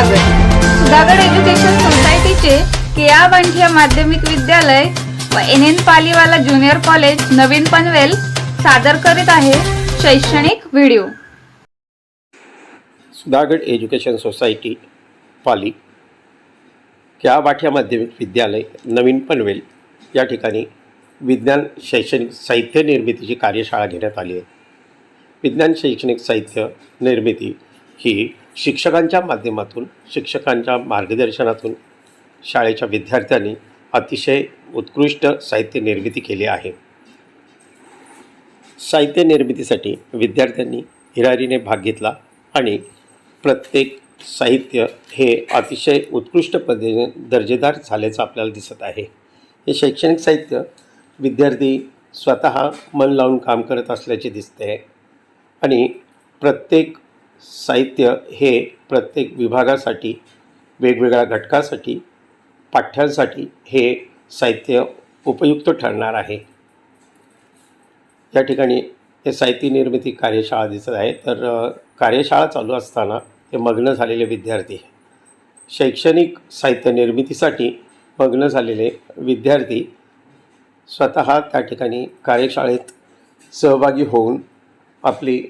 स्वागत. सुधागड एज्युकेशन सोसायटीचे केआ बांठिया माध्यमिक विद्यालय व N N Paliwala junior college नवीन पनवेल सादर करीत आहे शैक्षणिक video. Sudhagad education society Pali. क्या बाठ्या माध्यमिक विद्यालय नवीन पनवेल या ठिकाणी विज्ञान शैक्षणिक साहित्य निर्मितीची कार्यशाळा घेण्यात आली आहे. विज्ञान शैक्षणिक साहित्य निर्मिती ही शिक्षकांच्या माध्यमातून शिक्षकांच्या मार्गदर्शनातून शाळेच्या विद्यार्थ्यांनी अतिशय उत्कृष्ट साहित्य निर्मिती केली आहे. साहित्य निर्मितीसाठी विद्यार्थ्यांनी हिरारीने भाग घेतला आणि प्रत्येक साहित्य हे अतिशय उत्कृष्ट पद्धतीने दर्जेदार झाल्याचं आपल्याला दिसत आहे. हे शैक्षणिक साहित्य विद्यार्थी स्वतः मन लावून काम करत असल्याचे दिसते आणि प्रत्येक साहित्य हे प्रत्येक विभागासाठी वेगवेगळ्या घटकासाठी पाठ्यांसाठी हे साहित्य उपयुक्त ठरणार आहे. या ठिकाणी हे साहित्य निर्मिती कार्यशाळा दिसत आहे. तर कार्यशाळा चालू असताना हे मग्न झालेले विद्यार्थी शैक्षणिक साहित्य निर्मितीसाठी मग्न झालेले विद्यार्थी स्वतः त्या ठिकाणी कार्यशाळेत सहभागी होऊन आपली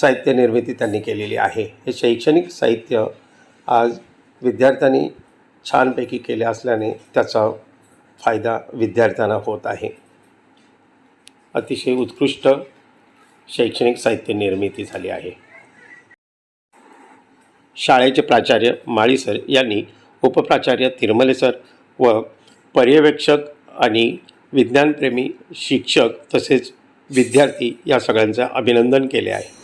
साहित्य निर्मिती त्यांनी केलेली आहे. हे शैक्षणिक साहित्य आज विद्यार्थ्यांनी छानपैकी केले असल्याने त्याचा फायदा विद्यार्थ्यांना होत आहे. अतिशय उत्कृष्ट शैक्षणिक साहित्य निर्मिती झाली आहे. शाळेचे प्राचार्य माळी सर यांनी उपप्राचार्य तिरमले सर व पर्यवेक्षक आणि विज्ञानप्रेमी शिक्षक तसेच विद्यार्थी या सगळ्यांचं अभिनंदन केले आहे.